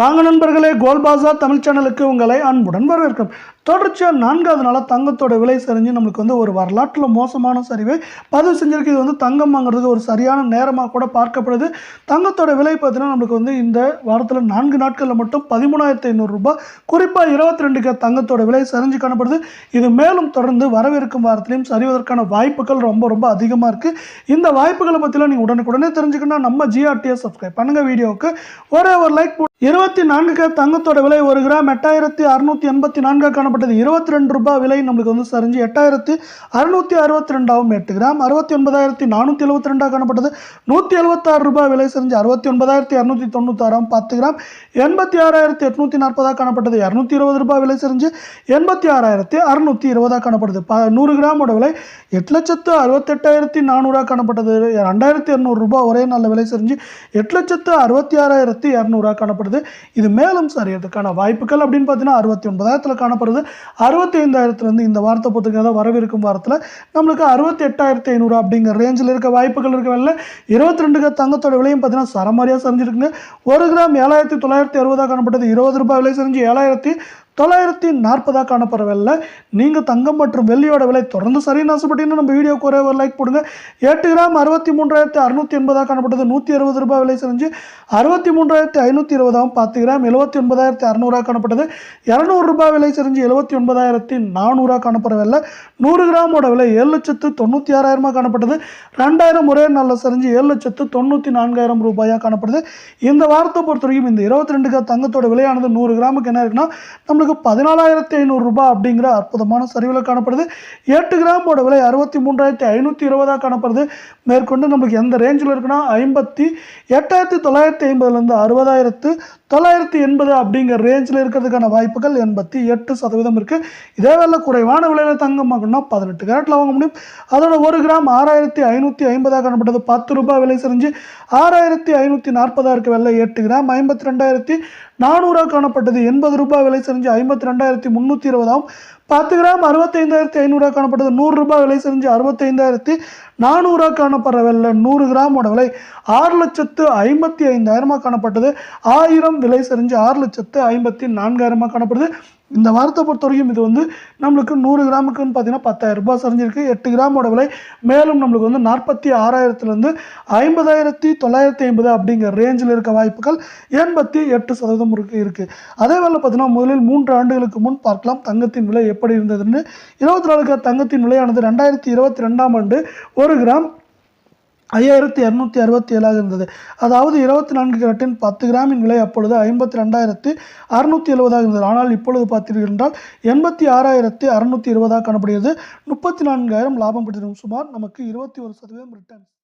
வாங்க நண்பர்களே கோல் பாசா தமிழ் சேனலுக்கு உங்களை அன்புடன் வரவேற்கும். தொடர்ச்சியாக நான்காவது நாளாக தங்கத்தோட விலை சரிஞ்சு நம்மளுக்கு வந்து ஒரு வரலாற்றில் மோசமான சரிவை பதிவு செஞ்சிருக்கு. இது வந்து தங்கம் வாங்குறதுக்கு ஒரு சரியான நேரமாக கூட பார்க்கப்படுது. தங்கத்தோட விலை பார்த்தீங்கன்னா நம்மளுக்கு வந்து இந்த வாரத்தில் நான்கு நாட்களில் மட்டும் பதிமூணாயிரத்தி ஐநூறுரூபா குறிப்பாக இருபத்தி ரெண்டுக்கு தங்கத்தோட விலை சரிஞ்சு காணப்படுது. இது மேலும் தொடர்ந்து வரவிருக்கும் வாரத்திலையும் சரிவதற்கான வாய்ப்புகள் ரொம்ப ரொம்ப அதிகமாக இருக்குது இந்த வாய்ப்புகளை பற்றிலாம் நீங்கள் உடனுக்குடனே தெரிஞ்சுக்கணும் நம்ம ஜிஆர்டிஎஸ் சப்ஸ்கிரைப் பண்ணுங்கள் வீடியோவுக்கு. ஒரே ஒரு லைக் இருபத்தி நான்கு கிராம் தங்கத்தோட விலை ஒரு கிராம் எட்டாயிரத்தி அறுநூற்றி எண்பத்தி நான்காக காணப்பட்டது. இருபத்தி ரெண்டு ரூபாய் விலை நம்மளுக்கு வந்து சரிஞ்சு எட்டாயிரத்தி அறுநூற்றி அறுபத்தி ரெண்டாகவும் எட்டு கிராம் அறுபத்தி ஒன்பதாயிரத்தி நானூற்றி எழுபத்தி ரெண்டாக காணப்பட்டது. நூற்றி எழுபத்தாறு ரூபாய் விலை சரிஞ்சு அறுபத்தி ஒன்பதாயிரத்தி இரநூத்தி தொண்ணூத்தாறாம் பத்து கிராம் எண்பத்தி ஆறாயிரத்தி எட்நூற்றி நாற்பதாக காணப்பட்டது. இரநூத்தி இருபது ரூபாய் விலை சரிஞ்சு எண்பத்தி ஆறாயிரத்தி அறுநூற்றி இருபதாக காணப்படுது. ப நூறு கிராமோட விலை எட்டு லட்சத்து அறுபத்தெட்டாயிரத்தி நானூறாக காணப்பட்டது. ரெண்டாயிரத்தி இரநூறுபா ஒரே நல்ல விலை சரிஞ்சு எட்டு லட்சத்து அறுபத்தி ஆறாயிரத்தி இரநூறாக காணப்படுது. இது மேலும் சரியறதுக்கான வாய்ப்புகள் அப்படின்னு பார்த்தீங்கன்னா அறுபத்தி ஒன்பதாயிரத்தில் காணப்படுது. அறுபத்தி ஐந்தாயிரத்துலேருந்து இந்த வாரத்தை பொறுத்துக்காக வரவிருக்கும் வாரத்தில் நம்மளுக்கு அறுபத்தி எட்டாயிரத்தி ஐநூறு அப்படிங்கிற ரேஞ்சில் இருக்க வாய்ப்புகள் இருக்க வேலை இருபத்தி ரெண்டு தங்கத்தோட விலையும் பார்த்தீங்கன்னா சரமாரியாக சரிஞ்சிருக்குங்க. ஒரு கிராம் ஏழாயிரத்தி தொள்ளாயிரத்தி அறுபதாக காணப்பட்டது. இருபது ரூபாய் விலை சரிஞ்சு ஏழாயிரத்தி தொள்ளாயிரத்தி நாற்பதாக காணப்படுற வெள்ளை நீங்கள் தங்கம் மற்றும் வெள்ளியோட விலை தொடர்ந்து சரின்னு ஆசைப்பட்டீங்கன்னா நம்ம வீடியோக்கு ஒரே ஒரு லைக் போடுங்க. எட்டு கிராம் அறுபத்தி மூன்றாயிரத்தி அறுநூற்றி எண்பதாக காணப்பட்டது. நூற்றி அறுபது ரூபாய் விலை செஞ்சு அறுபத்தி மூன்றாயிரத்தி ஐநூற்றி இருபதாகவும் பத்து கிராம் எழுபத்தி ஒன்பதாயிரத்தி அறநூறாக காணப்பட்டது. இரநூறு ரூபாய் விலை செஞ்சு எழுபத்தி ஒன்பதாயிரத்தி நானூறாக காணப்படுற வெள்ளை நூறு கிராமோட விலை ஏழு லட்சத்து தொண்ணூற்றி ஆறாயிரமாக காணப்பட்டது. ரெண்டாயிரம் ஒரே நாளில் செஞ்சு ஏழு லட்சத்து தொண்ணூற்றி நான்காயிரம் ரூபாயாக காணப்படுது. இந்த வாரத்தை பொறுத்த வரைக்கும் இந்த இருபத்தி ரெண்டு தங்கத்தோட விலையானது நூறு கிராமுக்கு என்ன இருக்குன்னா நம்மளுக்கு பதினாலாயிரத்தி ஐநூறு ரூபாய் அப்படிங்கிற அற்புதமான சரிவில் காணப்படுது. எட்டு கிராமோட விலை அறுபத்தி மூன்றாயிரத்தி ஐநூற்றி இருபதாக காணப்படுது. மேற்கொண்டு நம்மளுக்கு எந்த ரேஞ்சில் இருக்குன்னா ஐம்பத்தி எட்டாயிரத்தி தொள்ளாயிரத்தி ஐம்பதுலேருந்து அறுபதாயிரத்து தொள்ளாயிரத்தி எண்பது அப்படிங்கிற ரேஞ்சில் இருக்கிறதுக்கான வாய்ப்புகள் எண்பத்தி எட்டு சதவீதம் இருக்குது இதே வேலை குறைவான விலையில் தங்கம் வாங்கணும்னா பதினெட்டு கேரட்டில் வாங்க முடியும். அதோட ஒரு கிராம் ஆறாயிரத்தி ஐநூற்றி ஐம்பதாக காணப்பட்டது. பத்து ரூபாய் விலை செஞ்சு ஆறாயிரத்தி ஐநூற்றி நாற்பதாக இருக்க வெள்ளை எட்டு கிராம் ஐம்பத்தி ரெண்டாயிரத்தி நானூறாக காணப்பட்டது. எண்பது ரூபாய் விலை செஞ்சு ஐம்பத்தி ரெண்டாயிரத்தி முந்நூற்றி இருபதாம் பத்து கிராம் அறுபத்தைந்தாயிரத்தி ஐநூறுரூவா காணப்பட்டது. நூறுரூபா விலை செஞ்சு அறுபத்தைந்தாயிரத்தி நானூறுரூவா காணப்படுற வெள்ளை நூறு கிராமோட விலை ஆறு லட்சத்து ஐம்பத்தி ஐந்தாயிரமாக காணப்பட்டது. ஆயிரம் விலை செஞ்சு ஆறு லட்சத்து ஐம்பத்தி நான்காயிரமாக காணப்படுது. இந்த வாரத்தை பொறுத்த வரைக்கும் இது வந்து நம்மளுக்கு நூறு கிராமுக்குன்னு பார்த்தீங்கன்னா பத்தாயிரம் ரூபாய் சரிஞ்சிருக்கு எட்டு கிராமோட விலை மேலும் நம்மளுக்கு வந்து நாற்பத்தி ஆறாயிரத்துலேருந்து ஐம்பதாயிரத்தி தொள்ளாயிரத்தி ஐம்பது அப்படிங்கிற ரேஞ்சில் இருக்க வாய்ப்புகள் எண்பத்தி எட்டு சதவீதம் இருக்குது அதே வேலை பார்த்தீங்கன்னா முதலில் மூன்று ஆண்டுகளுக்கு முன் பார்க்கலாம். தங்கத்தின் விலை எப்படி இருந்ததுன்னு? இருபத்தி நாலு கிராம் தங்கத்தின் விலையானது ரெண்டாயிரத்தி இருபத்தி ரெண்டாம் ஆண்டு ஒரு கிராம் ஐயாயிரத்தி இரநூத்தி அறுபத்தி ஏழாக இருந்தது. அதாவது இருபத்தி நான்கு கிராட்டின் பத்து கிராமின் விலை அப்பொழுது ஐம்பத்தி ரெண்டாயிரத்தி அறுநூத்தி எழுபதாக இருந்தது. ஆனால் இப்பொழுது பார்த்தீர்கள் என்றால் எண்பத்தி ஆறாயிரத்தி அறுநூத்தி இருபதாக காணப்படுகிறது. முப்பத்தி நான்காயிரம் லாபம் பெற்றிருக்கும். சுமார் நமக்கு இருபத்தி ஒரு சதவீதம் ரிட்டர்ன்